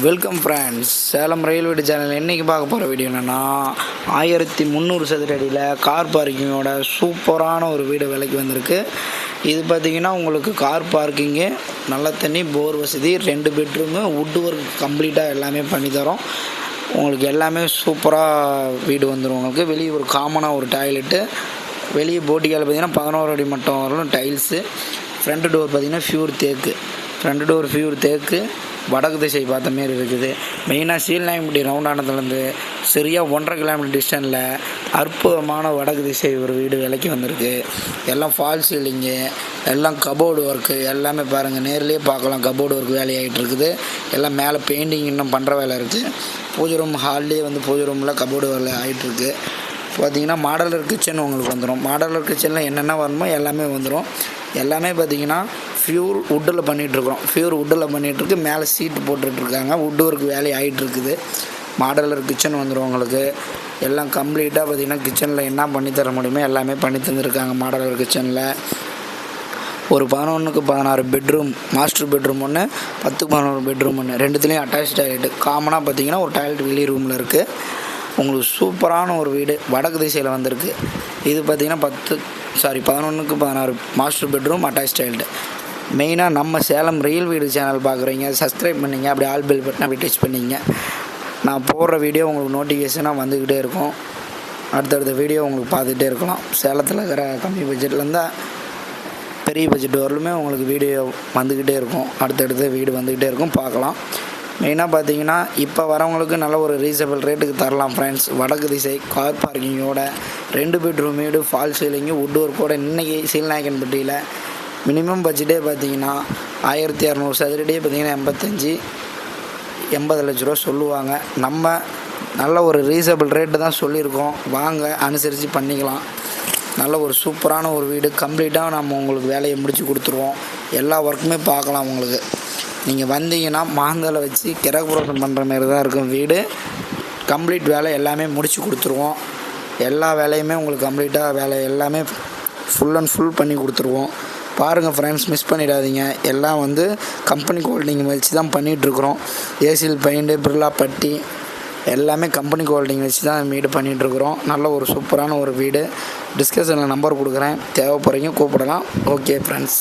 Welcome friends Salem railway channel இன்றைக்கி பார்க்க போகிற வீடியோ என்னென்னா ஆயிரத்தி முந்நூறு சதுர அடியில் கார் பார்க்கிங்கோட சூப்பரான ஒரு வீடு விலைக்கு வந்திருக்கு. இது பார்த்திங்கன்னா உங்களுக்கு கார் பார்க்கிங்கு நல்ல தண்ணி போர் வசதி ரெண்டு பெட்ரூமு வுட் ஒர்க் கம்ப்ளீட்டாக எல்லாமே பண்ணி தரோம். உங்களுக்கு எல்லாமே சூப்பராக வீடு வந்துடும் உங்களுக்கு. வெளியே ஒரு காமனாக ஒரு டாய்லெட்டு வெளியே போட்டிக்கால் பார்த்தீங்கன்னா பதினோரு அடி மட்டும் வரலும் டைல்ஸு ஃப்ரண்ட் டோர் பார்த்தீங்கன்னா ஃபியூர் தேக்கு ஃப்ரண்ட் டோர் ஃபியூர் தேக்கு வடக்கு திசை பார்த்த மாரி இருக்குது. மெயினாக சீல்நாயம்பட்டி ரவுண்டானதுலேருந்து சரியாக ஒன்றரை கிலோமீட்டர் டிஸ்டனில் அற்புதமான வடக்கு திசை ஒரு வீடு விலைக்கு வந்திருக்கு. எல்லாம் ஃபால் சீலிங்கு எல்லாம் கபோர்டு ஒர்க்கு எல்லாமே பாருங்கள் நேர்லேயே பார்க்கலாம். கபோர்டு ஒர்க் வேலையாகிட்டு இருக்குது. எல்லாம் மேலே பெயிண்டிங் இன்னும் பண்ணுற வேலை இருக்குது பூஜை ரூம் ஹால்லேயே வந்து பூஜை ரூமில் கபோர்டு வேலை ஆகிட்டுருக்கு பார்த்தீங்கன்னா மாடலர் கிச்சன் உங்களுக்கு வந்துடும் மாடலர் கிச்சனில் என்னென்ன வரணுமோ எல்லாமே வந்துடும் எல்லாமே பார்த்தீங்கன்னா ஃபியூர் வுட்டில் பண்ணிகிட்ருக்குறோம் ஃபியூர் வுட்டில் பண்ணிகிட்ருக்கு மேலே சீட்டு போட்டுட்ருக்காங்க வுட் ஒர்க் வேலை ஆகிட்டு இருக்குது மாடலர் கிச்சன் வந்துடும் உங்களுக்கு. எல்லாம் கம்ப்ளீட்டாக பார்த்தீங்கன்னா கிச்சனில் என்ன பண்ணித்தர தர முடியுமோ எல்லாமே பண்ணி தந்துருக்காங்க மாடலர் கிச்சனில் ஒரு பதினொன்றுக்கு பதினாறு பெட்ரூம் மாஸ்டர் பெட்ரூம் ஒன்று பத்துக்கு பதினோரு பெட்ரூம் ஒன்று ரெண்டுத்துலேயும் அட்டாச் டாய்லெட் காமனாக பார்த்தீங்கன்னா ஒரு டாய்லெட் வெளி ரூமில் இருக்குது உங்களுக்கு சூப்பரான ஒரு வீடு. வடக்கு திசையில் வந்திருக்கு. இது பார்த்திங்கன்னா பத்து சாரி பதினொன்றுக்கு பதினாறு மாஸ்டர் பெட்ரூம் அட்டாச் ஸ்டைல்டு மெயினாக நம்ம சேலம் ரியல் வீடு சேனல் பார்க்குறீங்க சப்ஸ்கிரைப் பண்ணிங்க. அப்படி ஆல் பெல் பட்டன் அப்படி டச் பண்ணிங்க. நான் போடுற வீடியோ உங்களுக்கு நோட்டிஃபிகேஷனாக வந்துக்கிட்டே இருக்கும். அடுத்தடுத்த வீடியோ உங்களுக்கு பார்த்துக்கிட்டே இருக்கலாம். சேலத்தில் இருக்கிற கம்மி பட்ஜெட்லேருந்து பெரிய பட்ஜெட் வரலுமே உங்களுக்கு வீடியோ வந்துக்கிட்டே இருக்கும். அடுத்தடுத்த வீடு வந்துக்கிட்டே இருக்கும். பார்க்கலாம். மெயினாக பார்த்தீங்கன்னா இப்போ வரவங்களுக்கு நல்ல ஒரு ரீசனபிள் ரேட்டுக்கு தரலாம் ஃப்ரெண்ட்ஸ் வடக்கு திசை கார் பார்க்கிங்கோட ரெண்டு பெட்ரூம் வீடு ஃபால் சீலிங்கு வுட் ஒர்க்கோட இன்றைக்கி சீல்நாயக்கன்பட்டியில் மினிமம் பட்ஜெட்டே பார்த்தீங்கன்னா ஆயிரத்தி இரநூறு சதுரடியே பார்த்தீங்கன்னா எண்பத்தஞ்சு எண்பது லட்ச ரூபா சொல்லுவாங்க. நம்ம நல்ல ஒரு ரீசனபிள் ரேட்டு தான் சொல்லியிருக்கோம். வாங்க அனுசரித்து பண்ணிக்கலாம். நல்ல ஒரு சூப்பரான ஒரு வீடு. கம்ப்ளீட்டாக நம்ம உங்களுக்கு வேலையை முடித்து கொடுத்துருவோம். எல்லா ஒர்க்குமே பார்க்கலாம் உங்களுக்கு. நீங்கள் வந்தீங்கன்னா மாந்தலை வச்சு கிரகபுரோசம் பண்ணுற மாரி தான் இருக்கும் வீடு. கம்ப்ளீட் வேலை எல்லாமே முடித்து கொடுத்துருவோம். எல்லா வேலையுமே உங்களுக்கு கம்ப்ளீட்டாக வேலை எல்லாமே ஃபுல் அண்ட் ஃபுல் பண்ணி கொடுத்துருவோம். பாருங்கள் ஃப்ரெண்ட்ஸ் மிஸ் பண்ணிடாதீங்க. எல்லாம் வந்து கம்பெனி ஹோல்டிங் வச்சு தான் பண்ணிகிட்ருக்குறோம் ஏசியல் பெயிண்ட்டு பிர்லா பட்டி எல்லாமே கம்பெனி ஹோல்டிங் வச்சு தான் வீடு பண்ணிகிட்ருக்குறோம் நல்ல ஒரு சூப்பரான ஒரு வீடு. டிஸ்கஷனில் நம்பர் கொடுக்குறேன். தேவைப்படுறீங்க கூப்பிடலாம். Okay friends